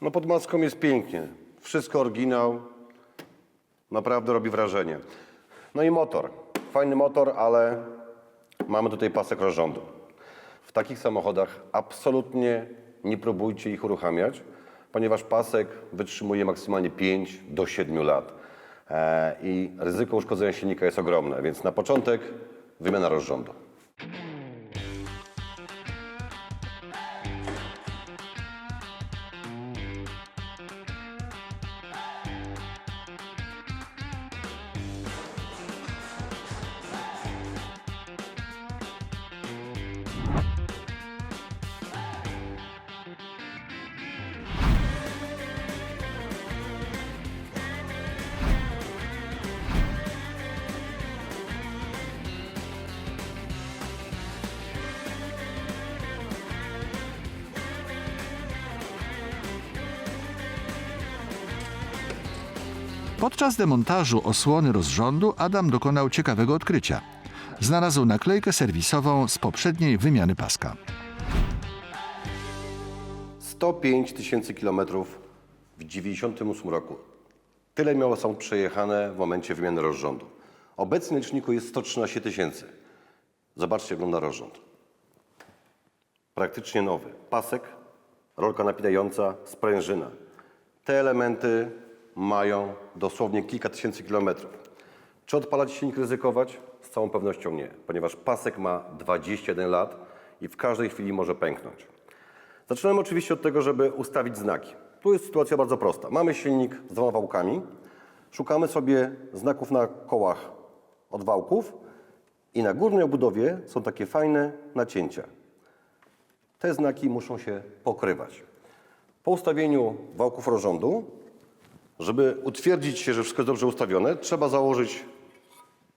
No pod maską jest pięknie. Wszystko oryginał. Naprawdę robi wrażenie. No i motor. Fajny motor, ale mamy tutaj pasek rozrządu. W takich samochodach absolutnie nie próbujcie ich uruchamiać, ponieważ pasek wytrzymuje maksymalnie 5 do 7 lat. E, I ryzyko uszkodzenia silnika jest ogromne, więc na początek wymiana rozrządu. Podczas demontażu osłony rozrządu Adam dokonał ciekawego odkrycia. Znalazł naklejkę serwisową z poprzedniej wymiany paska. 105 tysięcy kilometrów w 98 roku. Tyle miało są przejechane w momencie wymiany rozrządu. Obecnie liczniku jest 113 tysięcy. Zobaczcie, jak wygląda rozrząd. Praktycznie nowy. Pasek, rolka napinająca, sprężyna. Te elementy mają dosłownie kilka tysięcy kilometrów. Czy odpalać silnik ryzykować? Z całą pewnością nie, ponieważ pasek ma 21 lat i w każdej chwili może pęknąć. Zaczynamy oczywiście od tego, żeby ustawić znaki. Tu jest sytuacja bardzo prosta. Mamy silnik z dwoma wałkami, szukamy sobie znaków na kołach od wałków i na górnej obudowie są takie fajne nacięcia. Te znaki muszą się pokrywać. Po ustawieniu wałków rozrządu, żeby utwierdzić się, że wszystko jest dobrze ustawione, trzeba założyć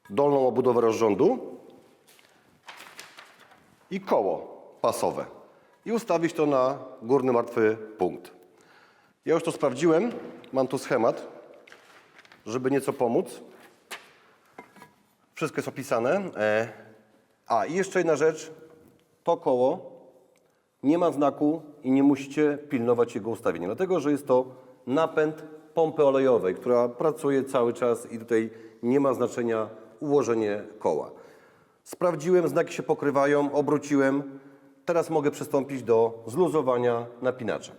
dolną obudowę rozrządu i koło pasowe i ustawić to na górny martwy punkt. Ja już to sprawdziłem, mam tu schemat, żeby nieco pomóc. Wszystko jest opisane. E, A i jeszcze jedna rzecz, to koło nie ma znaku i nie musicie pilnować jego ustawienia, dlatego że jest to napęd pompy olejowej, która pracuje cały czas i tutaj nie ma znaczenia ułożenie koła. Sprawdziłem, znaki się pokrywają, obróciłem. Teraz mogę przystąpić do zluzowania napinacza.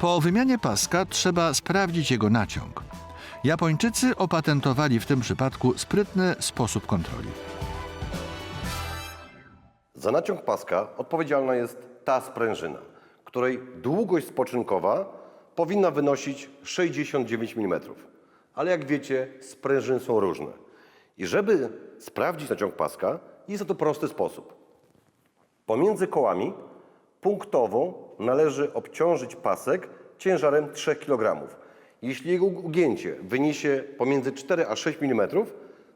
Po wymianie paska trzeba sprawdzić jego naciąg. Japończycy opatentowali w tym przypadku sprytny sposób kontroli. Za naciąg paska odpowiedzialna jest ta sprężyna, której długość spoczynkowa powinna wynosić 69 mm. Ale jak wiecie, sprężyny są różne. I żeby sprawdzić naciąg paska, jest to prosty sposób. Pomiędzy kołami punktowo należy obciążyć pasek ciężarem 3 kg. Jeśli jego ugięcie wyniesie pomiędzy 4 a 6 mm,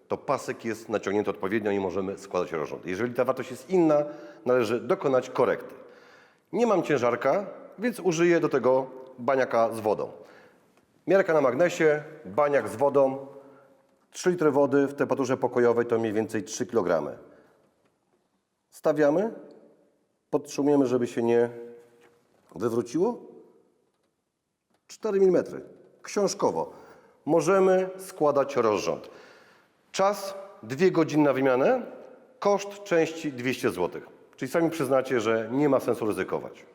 to pasek jest naciągnięty odpowiednio i możemy składać rozrząd. Jeżeli ta wartość jest inna, należy dokonać korekty. Nie mam ciężarka, więc użyję do tego baniaka z wodą. Miarka na magnesie, baniak z wodą, 3 litry wody w temperaturze pokojowej to mniej więcej 3 kg. Stawiamy, podtrzymujemy, żeby się nie wywróciło. 4 mm. Książkowo. Możemy składać rozrząd. Czas 2 godziny na wymianę, koszt części 200 zł. Czyli sami przyznacie, że nie ma sensu ryzykować.